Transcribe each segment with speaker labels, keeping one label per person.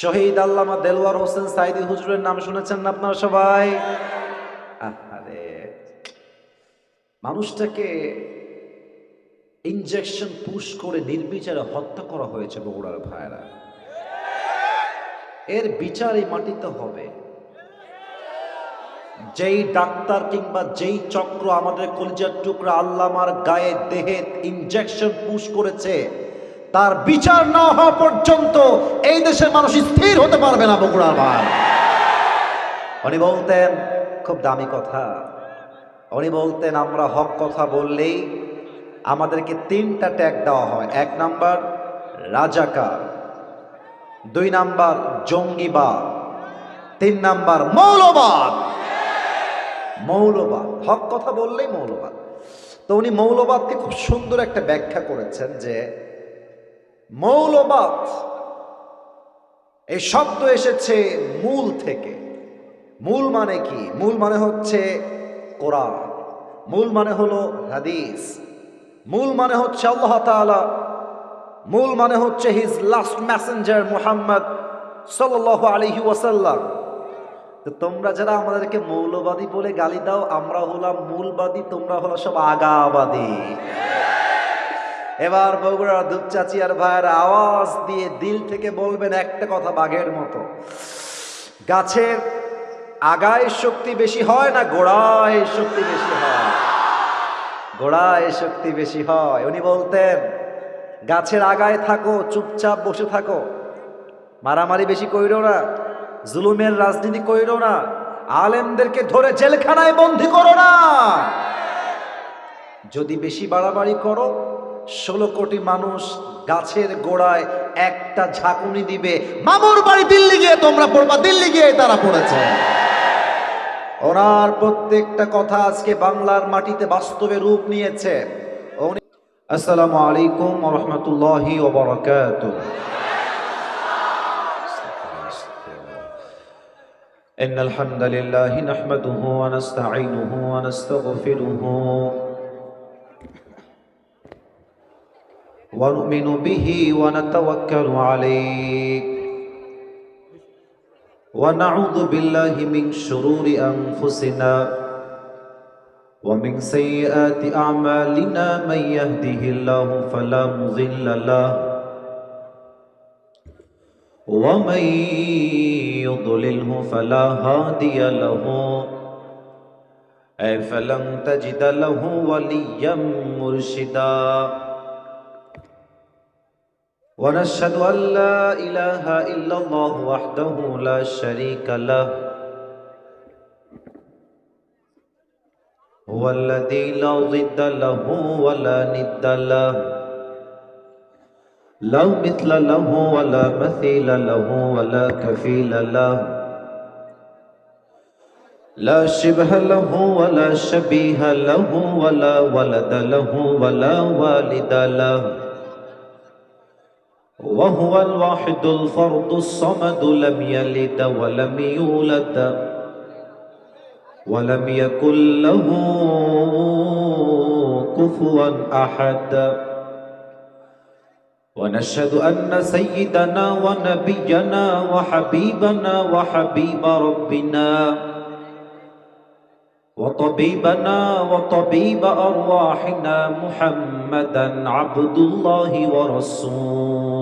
Speaker 1: শহীদ আল্লামা দেলওয়ার হোসেন সাইদি হুজুরের নাম শুনেছেন না আপনারা সবাই? আরে মানুষটাকে ইনজেকশন পুশ করে নির্বিচারে হত্যা করা হয়েছে বগুড়ার ভাইরা এর বিচার এই মাটিতে হবে। যেই ডাক্তার কিংবা যেই চক্র আমাদের কলিজার টুকরা আল্লামার গায়ে দেহে ইনজেকশন পুশ করেছে তার বিচার না হওয়া পর্যন্ত এই দেশের মানুষ স্থির হতে পারবে না বগুড়ার ভাই উনি বলতেন, খুব দামি কথা। উনি বলতেন, আমরা হক কথা বললেই আমাদেরকে তিনটা ট্যাগ দেওয়া হয়। এক নাম্বার, রাজাকার। দুই নাম্বার, জঙ্গিবাদ। তিন নাম্বার, মৌলবাদ। মৌলবাদ। হক কথা বললেই মৌলবাদ। তো উনি মৌলবাদকে খুব সুন্দর একটা ব্যাখ্যা করেছেন যে মৌলবাদ। এই শব্দ এসেছে মূল থেকে। মূল মানে কি? মূল মানে হচ্ছে কোরআন। মূল মানে হলো হাদিস। মূল মানে হচ্ছে আল্লাহ তাআলা। মূল মানে হচ্ছে হিজ লাস্ট ম্যাসেঞ্জার মুহাম্মদ সাল্লাল্লাহু আলাইহি ওয়াসাল্লাম। তোমরা যারা আমাদেরকে মৌলবাদী বলে গালি দাও আমরা হলাম মূলবাদী, তোমরা হলো সব আগাবাদী। এবার বগুড়ার দুপচাচি আর ভাইয়ের আওয়াজ দিয়ে দিল থেকে বলবেন একটা কথা বাঘের মতো। গাছের আগায় শক্তি বেশি হয় না গোড়ায় শক্তি বেশি হয়? গোড়ায় শক্তি বেশি হয়। উনি বলতেন, গাছের আগায় থাকো, চুপচাপ বসে থাকো। মারামারি বেশি কইরো না, জুলুমের রাজনীতি কইরো না, আলেমদেরকে ধরে জেলখানায় বন্দি করো না। যদি বেশি বাড়াবাড়ি করো ষোলো কোটি মানুষ গাছের গোড়ায় একটা ঝাঁকুনি দিবে মামুর বাড়ি দিল্লি গিয়ে তোমরা পড়বা দিল্লি গিয়ে তারা পড়েছে ওনার প্রত্যেকটা কথা আজকে বাংলার মাটিতে বাস্তবে রূপ নিয়েছে উনি- আসসালামু আলাইকুম রহমতুল্লাহি ওবরাকাতুহ إن الحمد لله نحمده ونستعينه ونستغفره ونؤمن به ونتوكل عليه. ونعوذ بالله من شرور أنفسنا ومن سيئات أعمالنا من يهده الله فلا مضل له ومن يضلله فلا هادي له. أي فلن تجد له وليا مرشدا. ونشهد أن لا إله إلا الله وحده لا شريك له. هو الذي لا ضد له ولا ند له. لا مثل له ولا مثيل له ولا كفيل له. لا شبه له ولا شبيه له ولا ولد له ولا والد له. وهو الواحد الفرد الصمد لم يلد ولم يولد ولم يكن له كفوا أحد. ونشهد أن سيدنا ونبينا وحبيبنا وحبيب ربنا وطبيبنا وطبيب أرواحنا محمدا عبد الله ورسوله.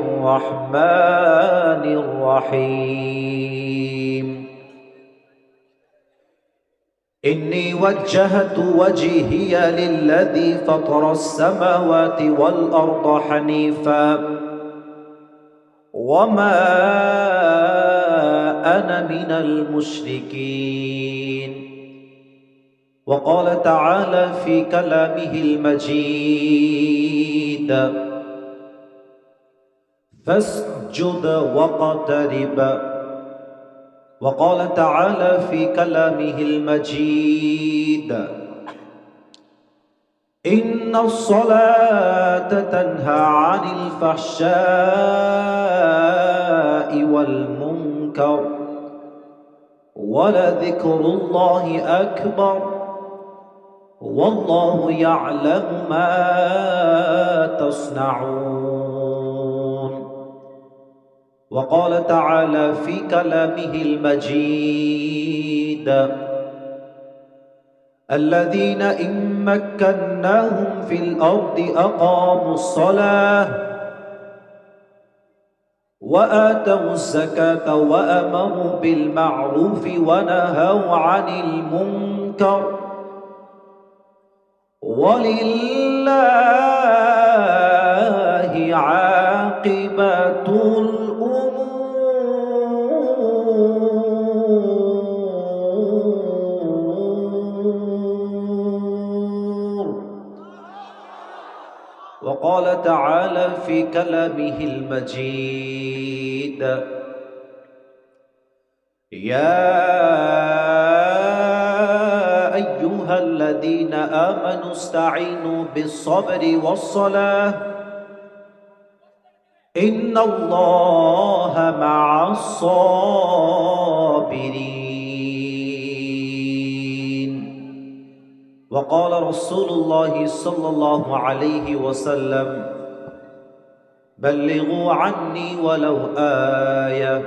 Speaker 1: الرحمن الرحيم. إني وجهت وجهي للذي فطر السماوات والأرض حنيفا. وما أنا من المشركين. وقال تعالى في كلامه المجيد فاسجد واقترب. وقال تعالى في كلامه المجيد إن الصلاة تنهى عن الفحشاء والمنكر ولذكر الله أكبر والله يعلم ما تصنعون. وقال تعالى في كلامه المجيد الذين إن مكناهم في الأرض أقاموا الصلاة وآتوا الزكاة وأمروا بالمعروف ونهوا عن المنكر ولله عاقبة وقال تعالى في كلامه المجيد يا أيها الذين آمنوا استعينوا بالصبر والصلاة إن الله مع الصابرين. وقال رسول الله صلى الله عليه وسلم بلغوا عني ولو آية.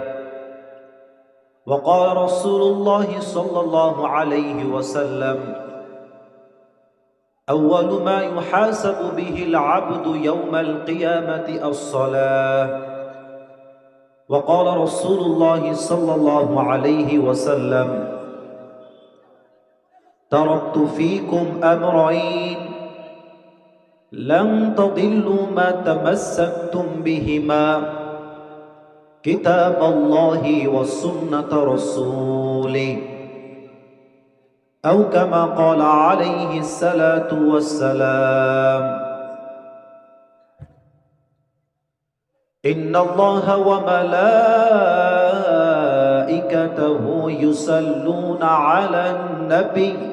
Speaker 1: وقال رسول الله صلى الله عليه وسلم أول ما يحاسب به العبد يوم القيامة الصلاة. وقال رسول الله صلى الله عليه وسلم تركت فيكم أمرين. لن تضلوا ما تمسكتم بهما. كتاب الله وسنة رسوله. أو كما قال عليه الصلاة والسلام. إن الله وملائكته يصلون على النبي.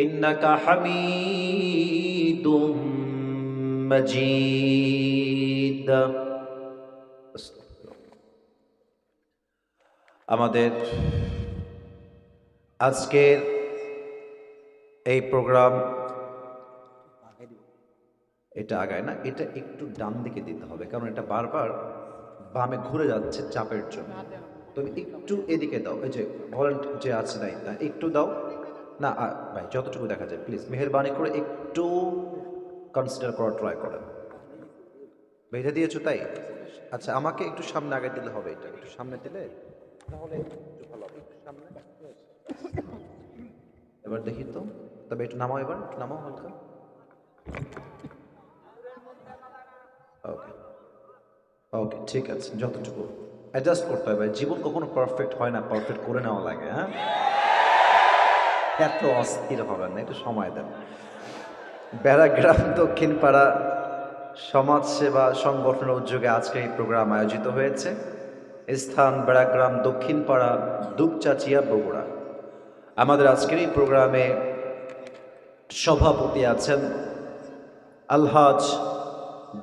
Speaker 1: ইন্নাকা হামিদুম মজিদ। আমাদের আজকের এই প্রোগ্রাম এটা আগায় না এটা একটু ডান দিকে দিতে হবে কারণ এটা বারবার বামে ঘুরে যাচ্ছে চাপের জন্য। তুমি একটু এদিকে দাও এই যে ভলেন্ট যে আছে না একটু দাও। না ভাই, যতটুকু দেখা যায় প্লিজ মেহরবানি করে একটু কনসিডার করা ট্রাই করেন। বেঁধে দিয়েছ তাই? আচ্ছা আমাকে একটু সামনে আগে দিলে হবে এটা। একটু সামনে দিলে? তাহলে একটু ভালো হবে। একটু সামনে। এবার দেখি তো। তবে একটু নামাও এবার। একটু নামাও হালকা। ওকে ওকে ঠিক আছে। যতটুকু অ্যাডজাস্ট করতে হবে জীবন কখনো পারফেক্ট হয় না। পারফেক্ট করে নেওয়া লাগে হ্যাঁ? এত অস্থির হবেন না, একটু সময় দেন। ব্যারাগ্রাম দক্ষিণপাড়া সমাজসেবা সংগঠনের উদ্যোগে আজকে এই প্রোগ্রাম আয়োজিত হয়েছে। স্থান বেড়াগ্রাম দক্ষিণপাড়া, দুপচাচিয়া, বগুড়া। আমাদের আজকের এই প্রোগ্রামে সভাপতি আছেন আলহাজ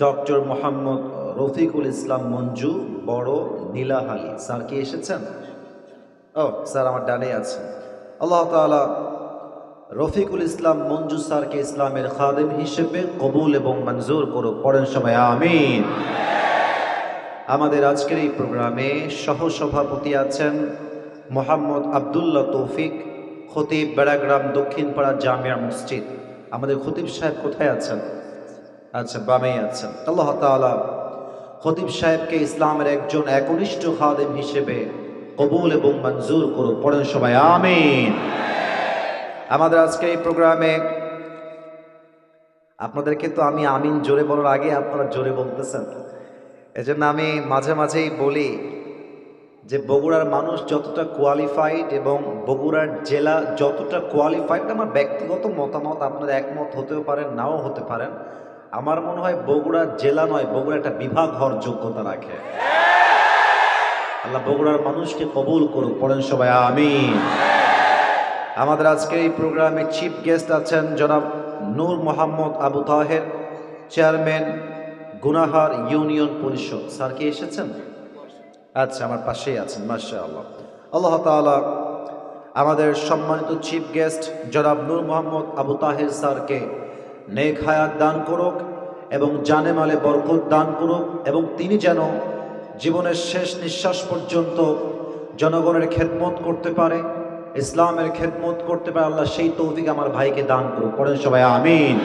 Speaker 1: ডক্টর মোহাম্মদ রফিকুল ইসলাম মঞ্জু, বড় নীলাহালি। স্যার কি এসেছেন? ও, স্যার আমার ডানে আছেন। আল্লাহ তাআলা রফিকুল ইসলাম মঞ্জু স্যারকে ইসলামের খাদেম হিসেবে কবুল এবং মঞ্জুর করুক। পরের সময়, আমিন। আমাদের আজকের এই প্রোগ্রামে সহসভাপতি আছেন মোহাম্মদ আবদুল্লাহ তৌফিক, খতিব বেড়াগ্রাম দক্ষিণপাড়া জামিয়া মসজিদ। আমাদের খতিব সাহেব কোথায় আছেন? আচ্ছা বামেই আছেন। আল্লাহ তাআলা খতিব সাহেবকে ইসলামের একজন একনিষ্ঠ খাদেম হিসেবে কবুল এবং মঞ্জুর করুক। পড়েন সবাই, আমিন। আমাদের আজকে এই প্রোগ্রামে আপনাদেরকে তো আমি আমিন জোরে বলার আগে আপনারা জোরে বলতেছেন। এজন্য আমি মাঝে মাঝেই বলি যে বগুড়ার মানুষ যতটা কোয়ালিফাইড এবং বগুড়ার জেলা যতটা কোয়ালিফাইড আমার ব্যক্তিগত মতামত আপনারা একমত হতেও পারেন, নাও হতে পারেন। আমার মনে হয় বগুড়া জেলা নয়, বগুড়া একটা বিভাগ হওয়ার যোগ্যতা রাখে। আল্লাহ বগুড়ার মানুষকে কবুল করুক, পড়েন সবাই আমি আমাদের আজকে এই প্রোগ্রামে চিফ গেস্ট আছেন জনাব নূর মোহাম্মদ আবু তাহের চেয়ারম্যান গুনাহার ইউনিয়ন পরিষদ। স্যার কি এসেছেন? আচ্ছা আমার পাশেই আছেন মাসা আল্লাহ আল্লাহ তাআলা আমাদের সম্মানিত চিফ গেস্ট জনাব নূর মোহাম্মদ আবু তাহের স্যারকে নেক হায়াত দান করুক এবং জানে মালে বরকত দান করুক এবং তিনি যেন জীবনের শেষ নিঃশ্বাস পর্যন্ত জনগণের খেদমত করতে পারে, ইসলামের খেদমত করতে পারে, আল্লাহ সেই তৌফিক আমার ভাইকে দান করুক। পড়েন সবাই, আমিন।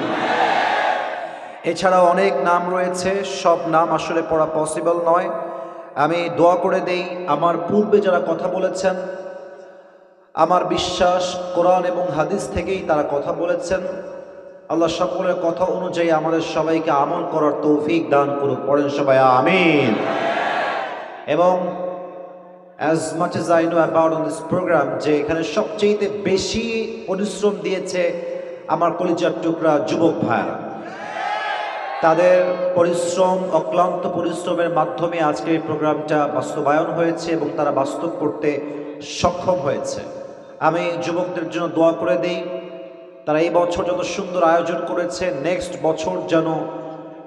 Speaker 1: এছাড়াও অনেক নাম রয়েছে, সব নাম আসলে পড়া পসিবল নয়। আমি দোয়া করে দেই, আমার পূর্বে যারা কথা বলেছেন, আমার বিশ্বাস, কোরআন এবং হাদিস থেকেই তারা কথা বলেছেন। আল্লাহ সকলের কথা অনুযায়ী আমাদের সবাইকে আমল করার তৌফিক দান করুক। পড়েন সবাই, আমিন। এবং as much as I know about on this program যে এখানে সবচেয়ে বেশি পরিশ্রম দিয়েছে আমার কলিজার টুকরা যুবক ভাইরা তাদের পরিশ্রম, অক্লান্ত পরিশ্রমের মাধ্যমে আজকে এই প্রোগ্রামটা বাস্তবায়ন হয়েছে এবং তারা বাস্তব করতে সক্ষম হয়েছে। আমি যুবকদের জন্য দোয়া করে দিই, তারা এই বছর যত সুন্দর আয়োজন করেছে নেক্সট বছর যেন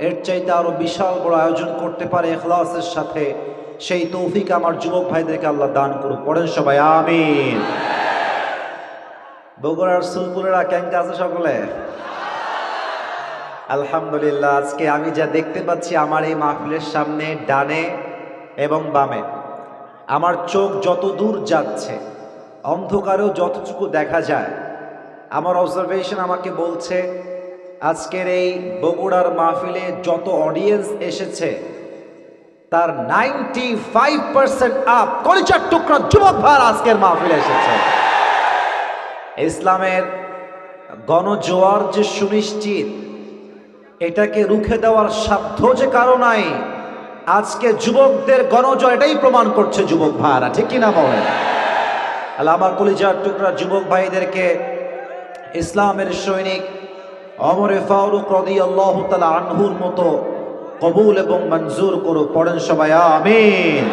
Speaker 1: এর চাইতে আরও বিশাল বড় আয়োজন করতে পারে এখলাসের সাথে। সেই তৌফিক আমার যুবক ভাইদেরকে আল্লাহ দান করুক। পড়েন সবাই, আমিন। বগুড়ার সুলপুরেরা ক্যাঙ্কা আছে সকলে? আলহামদুলিল্লাহ, আজকে আমি যা দেখতে পাচ্ছি আমার এই মাহফিলের সামনে, ডানে এবং বামে, আমার চোখ যত দূর যাচ্ছে, অন্ধকারেও যতটুকু দেখা যায়, আমার অবজারভেশন আমাকে বলছে, আজকের এই বগুড়ার মাহফিলে যত অডিয়েন্স এসেছে তার নাইনটি ফাইভ পার্সেন্ট আপ কলিচার টুকরা যুবক ভার আজকের মাহফিলে এসেছে। ইসলামের গণজোয়ার যে সুনিশ্চিত, এটাকে রুখে দেওয়ার সাধ্য যে কারও নাই, আজকে যুবকদের গণজয় এটাই প্রমাণ করছে যুবক ভাইরা ঠিক কিনা বলেন? আল্লাহ আমার কলিজার টুকরা যুবক ভাইদেরকে ইসলামের সৈনিক অমরে ফারুক রদি আল্লাহ তালা আনহুর মতো কবুল এবং মঞ্জুর করো পড়েন সবাই, আমিন।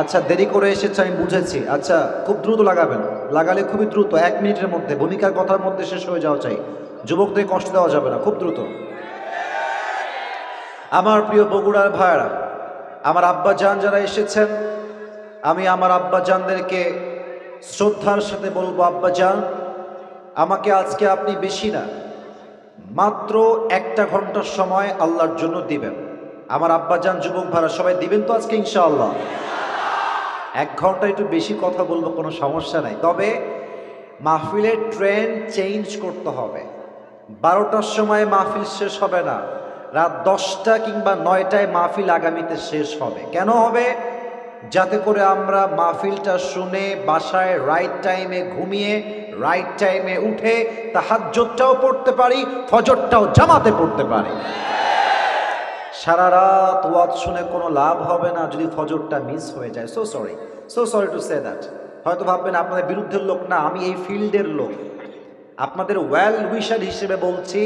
Speaker 1: আচ্ছা দেরি করে এসেছে, আমি বুঝেছি। আচ্ছা খুব দ্রুত লাগাবেন। লাগালে খুবই দ্রুত, এক মিনিটের মধ্যে, ভূমিকার কথার মধ্যে শেষ হয়ে যাওয়া চাই। যুবকদের কষ্ট দেওয়া যাবে না, খুব দ্রুত। আমার প্রিয় বগুড়ার ভাইরা আমার আব্বা জান যারা এসেছেন, আমি আমার আব্বা জানদেরকে শ্রদ্ধার সাথে বলব, আব্বা জান, আমাকে আজকে আপনি বেশি না মাত্র একটা ঘণ্টার সময় আল্লাহর জন্য দিবেন। আমার আব্বা জান যুবক ভাড়া সবাই দিবেন তো আজকে, ইনশাআল্লাহ? এক ঘণ্টা একটু বেশি কথা বলব, কোনো সমস্যা নাই। তবে মাহফিলের ট্রেন চেঞ্জ করতে হবে। বারোটার সময় মাহফিল শেষ হবে না। রাত দশটা কিংবা নয়টায় মাহফিল আগামীতে শেষ হবে। কেন হবে? যাতে করে আমরা মাহফিলটা শুনে বাসায় রাইট টাইমে ঘুমিয়ে রাইট টাইমে উঠে তাহাজ্জতটাও পড়তে পারি, ফজরটাও জামাতে পড়তে পারি। সারা রাত ওয়াজ শুনে কোনো লাভ হবে না যদি ফজরটা মিস হয়ে যায়। So sorry so sorry to say that হয়তো ভাববেন আপনাদের বিরুদ্ধের লোক না, আমি এই ফিল্ডের লোক। আপনাদের ওয়েল উইশার হিসেবে বলছি,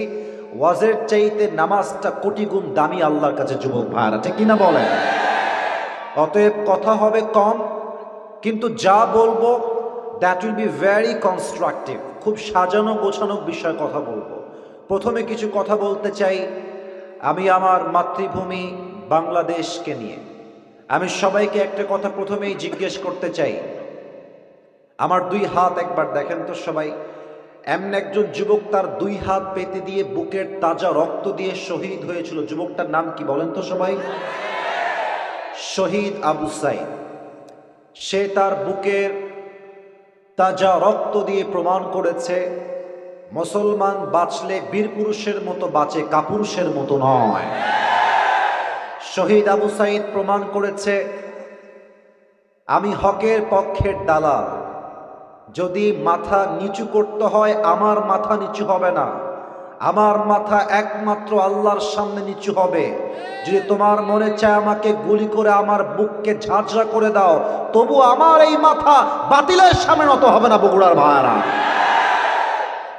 Speaker 1: ওয়াজের চাইতে নামাজটা কোটি গুণ দামি আল্লাহর কাছে যুবক ভাইরা ঠিক কিনা বলেন? অতএব কথা হবে কম, কিন্তু যা বলব that will be very constructive খুব সাজানো গোছানো বিষয়ে কথা বলব। প্রথমে কিছু কথা বলতে চাই আমি আমার মাতৃভূমি বাংলাদেশকে নিয়ে। আমি সবাইকে একটা কথা প্রথমেই জিজ্ঞেস করতে চাই। আমার দুই হাত একবার দেখেন তো সবাই। এমন একজন যুবক তার দুই হাত পেতে দিয়ে বুকের তাজা রক্ত দিয়ে শহীদ হয়েছিল। যুবকটার নাম কি বলেন তো সবাই? শহীদ আবু সাইদ। সে তার বুকের তাজা রক্ত দিয়ে প্রমাণ করেছে, মুসলমান বাঁচলে বীর পুরুষের মতো বাঁচে কাপুরুষের মতো নয়। শহীদ আবু সাইদ প্রমাণ করেছে, আমি হকের পক্ষের দালাল, যদি মাথা নিচু করতে হয় আমার মাথা নিচু হবে না। আমার মাথা একমাত্র আল্লাহর সামনে নিচু হবে। যদি তোমার মনে চায় আমাকে গুলি করে আমার বুককে ঝাঁঝরা করে দাও, তবু আমার এই মাথা বাতিলের সামনে নত হবে না, বগুড়ার ভাড়া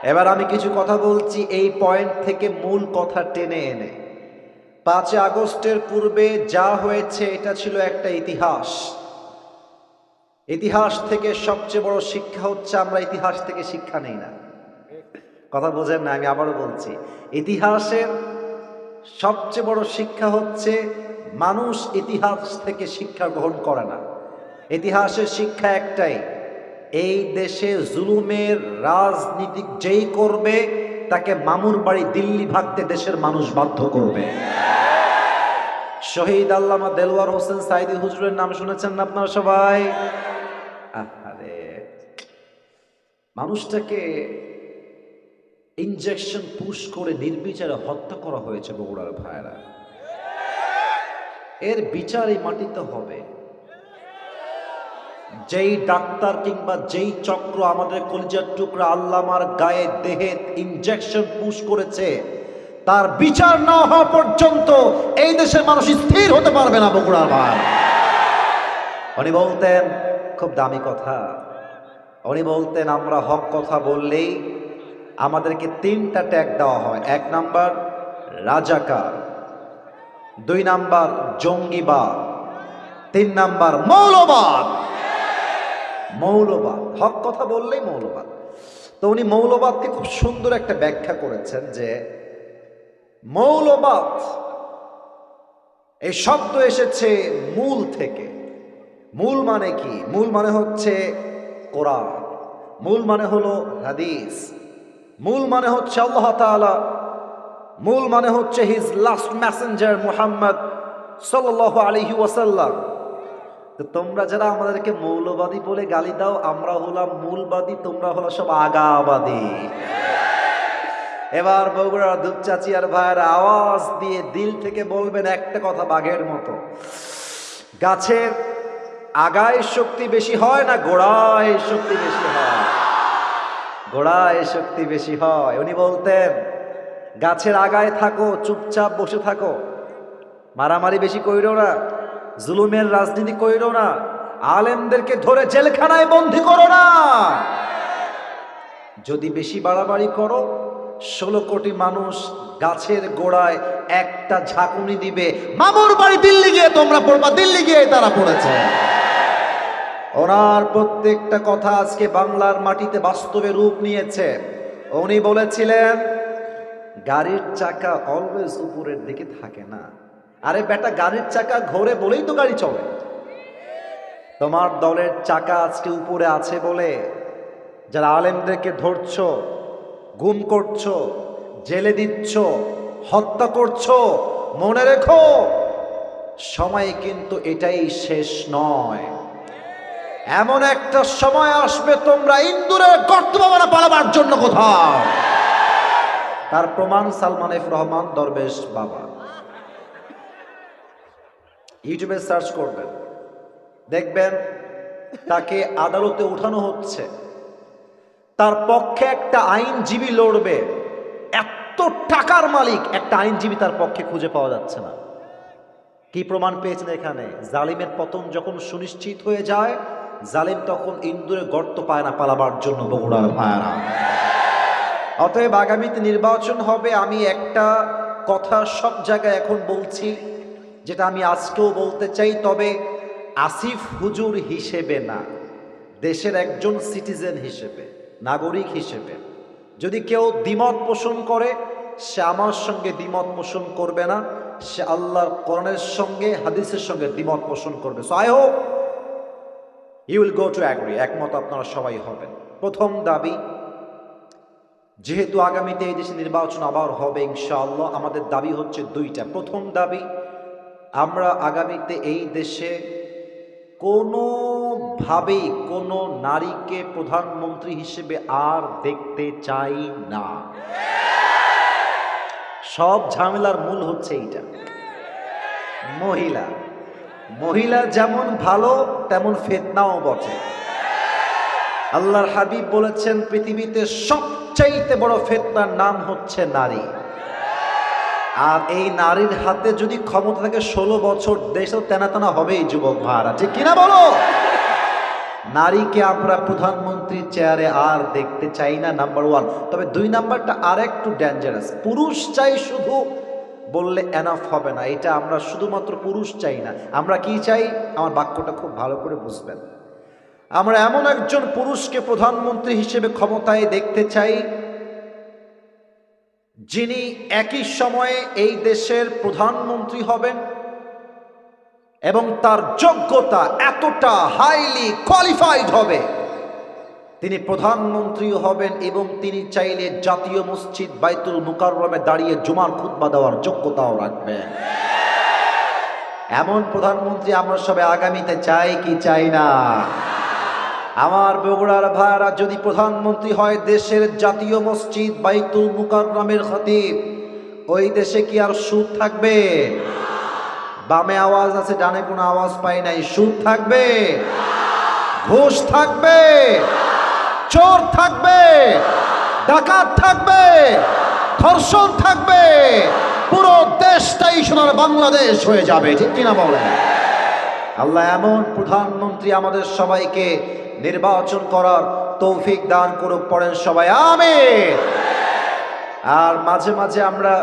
Speaker 1: এবার আমি কিছু কথা বলছি, এই পয়েন্ট থেকে মূল কথা টেনে এনে। পাঁচই আগস্টের পূর্বে যা হয়েছে, এটা ছিল একটা ইতিহাস। ইতিহাস থেকে সবচেয়ে বড় শিক্ষা হচ্ছে, আমরা ইতিহাস থেকে শিক্ষা নেই না। কথা বোঝেন না, আমি আবারও বলছি। ইতিহাসের সবচেয়ে বড় শিক্ষা হচ্ছে, মানুষ ইতিহাস থেকে শিক্ষা গ্রহণ করে না। ইতিহাসের শিক্ষা একটাই, এই দেশে জুলুমের রাজনীতি যেই করবে, তাকে মামুর বাড়ি দিল্লি ভাগতে দেশের মানুষ বাধ্য করবে। শহীদ আল্লামা দেলওয়ার হোসেন সাইদি হুজুরের নাম শুনেছেন না আপনারা সবাই? আরে মানুষটাকে ইনজেকশন পুশ করে নির্বিচারে হত্যা করা হয়েছে বগুড়ার ভাইরা এর বিচার এই মাটিতে হবে। যেই ডাক্তার কিংবা যেই চক্র আমাদের কলিজার টুকরা আল্লামার গায়ে দেহে ইনজেকশন পুশ করেছে, তার বিচার না হওয়া পর্যন্ত এই দেশের মানুষ স্থির হতে পারবে না বগুড়ার ভাই। উনি বলতেন, খুব দামি কথা। উনি বলতেন, আমরা হক কথা বললেই আমাদেরকে তিনটা ট্যাগ দেওয়া হয়। এক নাম্বার, রাজাকার। দুই নাম্বার, জঙ্গিবাদ। তিন নাম্বার, মৌলবাদ। মৌলবাদ। হক কথা বললেই মৌলবাদ। তো উনি মৌলবাদকে খুব সুন্দর একটা ব্যাখ্যা করেছেন যে মৌলবাদ, এই শব্দ এসেছে মূল থেকে। মূল মানে কি? মূল মানে হচ্ছে কোরআন। মূল মানে হলো হাদিস। মূল মানে হচ্ছে আল্লাহ তাআলা। মূল মানে হচ্ছে হিজ লাস্ট ম্যাসেঞ্জার মুহাম্মদ সাল্লাল্লাহু আলাইহি ওয়াসাল্লাম। তো তোমরা যারা আমাদেরকে মৌলবাদী বলে গালি দাও, আমরা হলাম মূলবাদী, তোমরা হলো সব আগাবাদী। এবার বগুড়া দুপচাচি আর ভাইয়ের আওয়াজ দিয়ে দিল থেকে বলবেন একটা কথা বাঘের মতো। গাছের আগায় শক্তি বেশি হয় না গোড়ায় শক্তি বেশি হয়? গোড়ায় শক্তি বেশি হয়। উনি বলতেন, গাছের আগায় থাকো, চুপচাপ বসে থাকো। মারামারি বেশি কইরো না, জুলুমের রাজনীতি কইরো না, আলেমদেরকে ধরে জেলখানায় বন্দি করো না। যদি বেশি বাড়াবাড়ি করো, ষোলো কোটি মানুষ গাছের গোড়ায় একটা ঝাঁকুনি দিবে। মামুর বাড়ি দিল্লি গিয়ে তোমরা পড়বা, দিল্লি গিয়ে তারা পড়েছে। ওনার প্রত্যেকটা কথা আজকে বাংলার মাটিতে বাস্তবে রূপ নিয়েছে। উনি বলেছিলেন, গাড়ির চাকা অলওয়েজ উপরের দিকে থাকে না। আরে বেটা, গাড়ির চাকা ঘোরে বলেই তো গাড়ি চলে। তোমার দলের চাকা আজকে উপরে আছে বলে যারা আলেমদেরকে ধরছো, গুম করছ, জেলে দিচ্ছ, হত্যা করছ, মনে রেখো, সময় কিন্তু এটাই শেষ নয়। এমন একটা সময় আসবে তোমরা ইন্দুরের গর্ত বাবারা পালাবার জন্য কোথাও। তার প্রমাণ সালমান এফ রহমান দরবেশ বাবা। ইউটিউবে সার্চ করবেন। দেখবেন তাকে আদালতে উঠানো হচ্ছে। তার পক্ষে একটা আইনজীবী লড়বে। এত টাকার মালিক একটা আইনজীবী তার পক্ষে খুঁজে পাওয়া যাচ্ছে না। কি প্রমাণ পেয়েছেন এখানে? জালিমের পতন যখন সুনিশ্চিত হয়ে যায় জালিম তখন ইন্দুরে গর্ত পায় না, পালাবার জন্য বগুড়ার ভাইয়ারা অতএব আগামীতে নির্বাচন হবে, আমি একটা কথা সব জায়গায় এখন বলছি, যেটা আমি আজকেও বলতে চাই, তবে আসিফ হুজুর হিসেবে না, দেশের একজন সিটিজেন হিসেবে, নাগরিক হিসেবে। যদি কেউ দ্বিমত পোষণ করে, সে আমার সঙ্গে দ্বিমত পোষণ করবে না, সে আল্লাহর করণের সঙ্গে, হাদিসের সঙ্গে দ্বিমত পোষণ করবে। So I hope you will go to agree একমত আপনারা সবাই হবেন। প্রথম দাবি, যেহেতু আগামীতে এই দেশে নির্বাচন আবার হবে, ইনশাআল্লাহ, আমাদের দাবি হচ্ছে দুইটা। প্রথম দাবি, আমরা আগামীতে এই দেশে কোনোভাবেই কোনো নারীকে প্রধানমন্ত্রী হিসেবে আর দেখতে চাই না। সব ঝামেলার মূল হচ্ছে এইটা। মহিলা মহিলা যেমন ভালো, তেমন ফেতনাও বটে। আল্লাহর হাবিব বলেছেন, পৃথিবীতে সবচাইতে বড় ফেতনার নাম হচ্ছে নারী। আর এই নারীর হাতে যদি ক্ষমতা থাকে ষোলো বছর দেশ তো তেনা তেনা হবেই যুবক ভাড়া ঠিক কিনা বলো? নারীকে আমরা প্রধানমন্ত্রীর চেয়ারে আর দেখতে চাই না নাম্বার ওয়ান তবে দুই নাম্বারটা আর একটু ডেঞ্জারাস পুরুষ চাই শুধু বললে এনাফ হবে না। এটা আমরা শুধুমাত্র পুরুষ চাই না। আমরা কি চাই? আমার বাক্যটা খুব ভালো করে বুঝবেন। আমরা এমন একজন পুরুষকে প্রধানমন্ত্রী হিসেবে ক্ষমতায় দেখতে চাই, যিনি একই সময়ে এই দেশের প্রধানমন্ত্রী হবেন এবং তার যোগ্যতা এতটা হাইলি কোয়ালিফাইড হবে। তিনি প্রধানমন্ত্রীও হবেন এবং তিনি চাইলে জাতীয় মসজিদ বাইতুল মুকাররমে দাঁড়িয়ে জুমার খুতবা দেওয়ার যোগ্যতাও রাখবেন। এমন প্রধানমন্ত্রী আমরা সবাই আগামীতে চাই কি চাই না? আমার বগুড়ার ভাইরা, যদি প্রধানমন্ত্রী হয় দেশের জাতীয় মসজিদ বাইতুল মুকাররমের খতিব, ওই দেশে কি আর সুদ থাকবে? বামে আওয়াজ আছে, ডানে কোনো আওয়াজ পাই নাই, সুদ থাকবে? ঘুষ থাকবে? চোর থাকবে, ডাকাত থাকবে, ধর্ষণ থাকবে, পুরো দেশটাই সোনার বাংলাদেশ হয়ে যাবে, ঠিক কিনা বলেন? আল্লাহ এমন প্রধানমন্ত্রী আমাদের সবাইকে নির্বাচন করার তৌফিক দান করুক, পড়েন সবাই, আমিন। আর মাঝে মাঝে আমরা